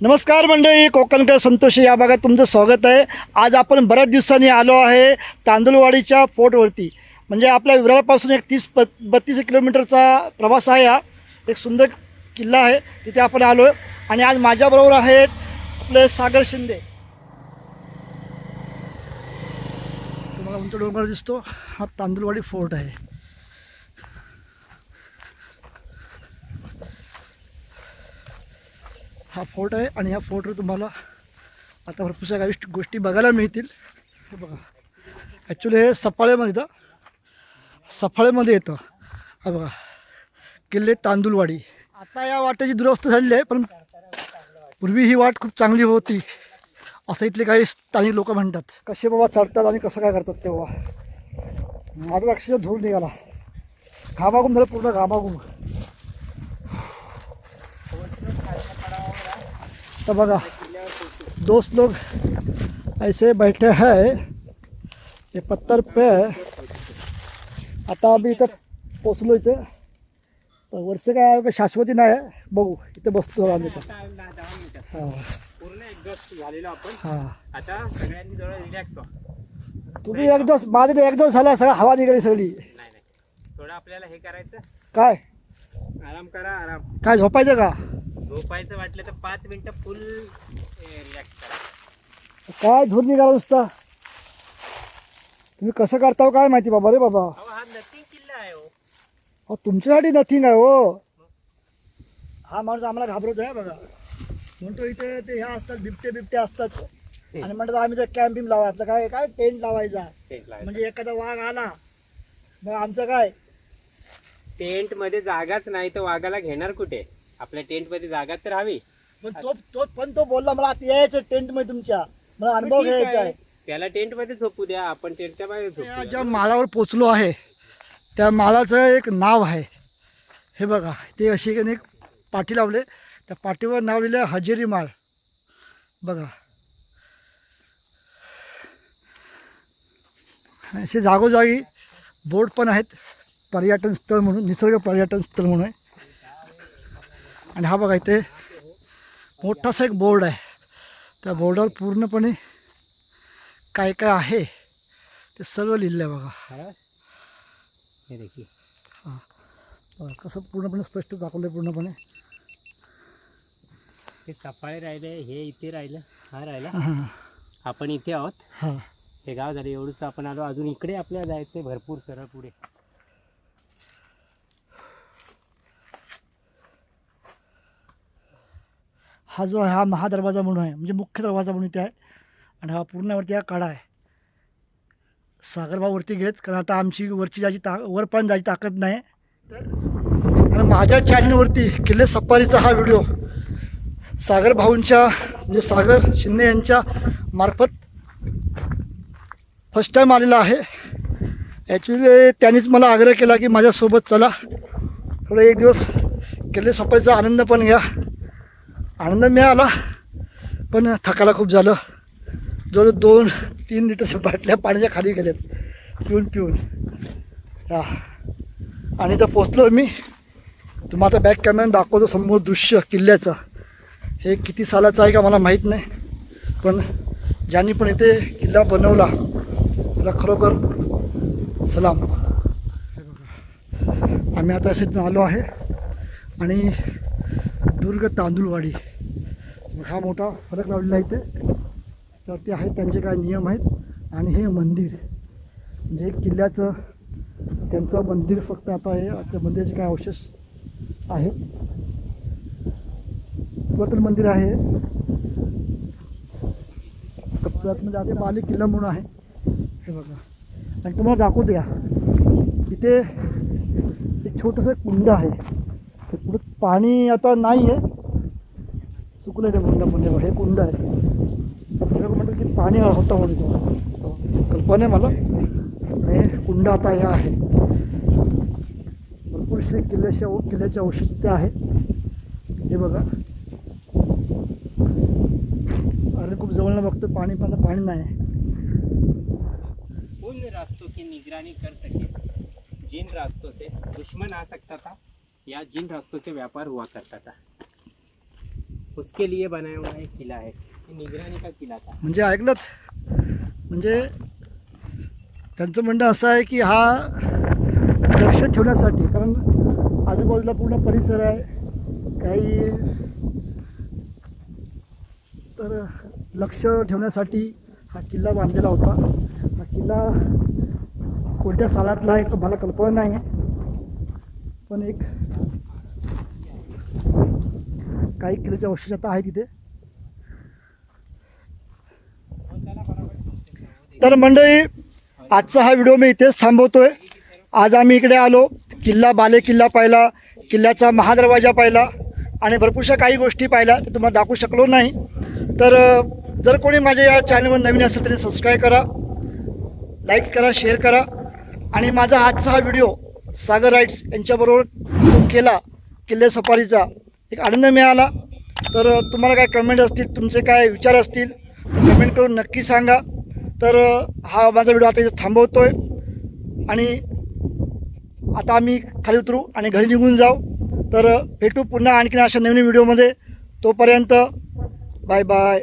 नमस्कार मंडळी कोकणकर संतोषी या भागात तुमचं स्वागत आहे. आज आपण बऱ्याच दिवसांनी आलो आहे तांदूळवाडीच्या फोर्टवरती. म्हणजे आपल्या विरळापासून एक तीस प बत्तीस किलोमीटरचा प्रवास आहे हा. एक सुंदर किल्ला आहे तिथे आपण आलो आहे आणि आज माझ्याबरोबर आहेत आपले सागर शिंदे. तुम्हाला उंच डोंगर दिसतो. हा तांदूळवाडी फोर्ट आहे. हा फोर्ट आहे आणि ह्या फोर्टवर तुम्हाला आता भरपूरशा काही गोष्टी- बघायला मिळतील. हे बघा. ॲक्च्युली हे सफाळेमध्ये येतं सफाळेमध्ये येतं. हा बघा. किल्ले तांदूळवाडी आता या वाटेची दुरवस्था झालेली आहे पण पूर्वी ही वाट खूप चांगली होती. असं इथले काही स्थानिक लोक म्हणतात. कसे बाबा चढतात आणि कसं काय करतात तेव्हा माझं लक्ष धूर निघाला. घामाघूम झालं पूर्ण घामाघूम. तो बघा दोस्त लोग ऐसे बैठे हैं। ये पत्थर पे आता आम्ही इथं पोचलो इथे तर वरचं काय शाश्वती नाही आहे बघू इथे बसतो आम्ही हां पूर्ण एक्झॉस्ट झालेलो आपण हां। आता सगळ्यांनी जवळ रिलॅक्स व्हा तुम्ही एक दिवस माझे तर एक दिवस झाला सगळं हवा निघाली सगळी। नाही नाही. थोडं आपल्याला हे करायचं. काय? आराम करा आराम. काय झोपायचं का? झोपायचं वाटलं तर पाच मिनिटं फुल रिलॅक्स करा. काय धूर निघाला नुसता? तुम्ही कसं करता हो काय माहिती बाबा रे बाबा? अहो हा नथिंग किल्ला आहे हो. अहो तुमच्यासाठी नथिंग आहे हो. हा माणूस आम्हाला घाबरत आहे बघा. म्हणतो इथे ते ह्या असतात बिबटे बिबटे असतात. आणि म्हणतात आम्ही तर कॅम्प बिम लावा आपलं काय काय टेंट लावायचा. टेंट लावायचं. म्हणजे एखादा वाघ आला मग आमचं काय? टेंटमध्ये जागाच नाही तर वाघाला घेणार कुठे? आपल्या टेंटमध्ये जागा तर हवी. पण तो तो पण तो बोलला मला आता यायचं टेंटमध्ये तुमच्या. मला अनुभव ठीक घ्यायचा आहे. आहे त्याला टेंटमध्ये झोपू द्या. आपण टेंटच्या बाहेर या झोपू ज्या माळावर पोचलो आहे त्या माळाचं एक नाव आहे. हे बघा ते अशी एक पाठी लावले. त्या पाठीवर नाव लिहिलं आहे हजेरी माळ. बघा. असे जागोजागी बोर्ड पण आहेत. पर्यटन स्थळ म्हणून निसर्ग पर्यटन स्थळ म्हणून. आहे आणि हा बघा इथे मोठासा एक बोर्ड आहे. त्या बोर्डावर पूर्णपणे काय काय आहे ते सगळं लिहिलं आहे बघा. हा? हे बघा, कसं पूर्णपणे स्पष्ट दाखवलं आहे पूर्णपणे. हे सफाळे राहिले हे इथे राहिलं हा राहिला. हां. आपण इथे आहोत. हां. हे गाव झाले एवढंच आपण आलो. अजून इकडे आपल्याला जायचंय भरपूर सरळ पुढे. हा जो आहे हा महादरवाजा म्हणून आहे. म्हणजे मुख्य दरवाजा म्हणून इथे आहे. आणि हा पूर्णवरती हा कडा आहे. सागरभावरती घेत कारण आता आमची वरची जायची ता वर पण जायची ताकद नाही. तर माझ्या चॅनलवरती किल्ले सफारीचा हा व्हिडिओ सागर भाऊंच्या म्हणजे सागर शिंदे यांच्या मार्फत फर्स्ट टाईम आलेला आहे. ॲक्च्युली त्यांनीच मला आग्रह केला की माझ्यासोबत चला. थोडं एक दिवस किल्ले सफारीचा आनंद पण घ्या. आनंद मिळाला. पण थकायला खूप झालं. जवळ दोन तीन लिटरच्या बाटल्या पाण्याच्या खाली गेल्यात. पिऊन पिऊन. हा. आणि तर पोचलो मी. तुम्हाला बॅक कॅमेरा दाखवतो समोर दृश्य किल्ल्याचं. हे किती सालाचं आहे का मला माहीत नाही. पण ज्यांनी पण इथे किल्ला बनवला त्याला खरोखर सलाम. आम्ही आता असे आलो आहे. आणि दुर्ग तांदूळवाडी. मग हा मोठा फरक लावलेला आहे इथे. तर ते आहेत त्यांचे काय नियम आहेत. आणि हे मंदिर म्हणजे किल्ल्याचं त्यांचं मंदिर फक्त आता हे त्या मंदिराचे काय अवशेष आहेत. पुरातन मंदिर आहे. तर म्हणजे आता आधी बाली किल्ला म्हणून आहे. हे बघा. आणि तुम्हाला दाखवतो या. इथे एक छोटंसं कुंड आहे. तर पुढं पाणी आता नाही आहे सुकलं ते कुंडामध्ये म्हणजे हे कुंड आहे. तर की पाणी होतं म्हणतो कल्पना आहे मला. हे कुंड आता हे आहे. भरपूरसे किल्ल्याच्या किल्ल्याचे अवशेष आहेत हे बघा. अरे खूप जवळनं बघतो पाणी पण आता पाणी नाही. उन रास्तों की निगरानी कर सके? जिन रास्तों से दुश्मन आ सकता था या जिन रास्तों से व्यापार हुआ करता था। उसके लिए बनाया हुआ एक किला है ये निगरानी का किला था। म्हणजे ऐकलंत? म्हणजे त्यांचं म्हणणं असं आहे की हा लक्ष ठेवण्यासाठी कारण आजूबाजूला पूर्ण परिसर आहे काही तर लक्ष ठेवण्यासाठी हा किल्ला बांधलेला होता. हा किल्ला कोणत्या सालातला आहे तो मला कल्पना नाही पण एक काही किल्ल्याच्या आवश्यकता आहे तिथे. तर मंडळी आजचा हा व्हिडिओ मी इथेच थांबवतोय. आज आम्ही इकडे आलो किल्ला बाले किल्ला पाहिला किल्ल्याचा महादरवाजा पाहिला आणि भरपूरशा काही गोष्टी पाहिल्या ते तुम्हाला दाखवू शकलो नाही. तर जर कोणी माझ्या या चॅनलवर नवीन असेल तरी सबस्क्राईब करा लाईक करा शेअर करा आणि माझा आजचा हा व्हिडिओ सागर राईट्स यांच्याबरोबर केला किल्ले सफारीचा एक आनंद मिळाला. तर तुम्हाला काय कमेंट असतील तुमचे काय विचार असतील कमेंट करून नक्की सांगा. तर हा माझा व्हिडिओ आता इथे थांबवतो आहे आणि आता आम्ही खाली उतरू आणि घरी निघून जाऊ. तर भेटू पुन्हा आणखीन अशा नवीन व्हिडिओमध्ये तोपर्यंत बाय बाय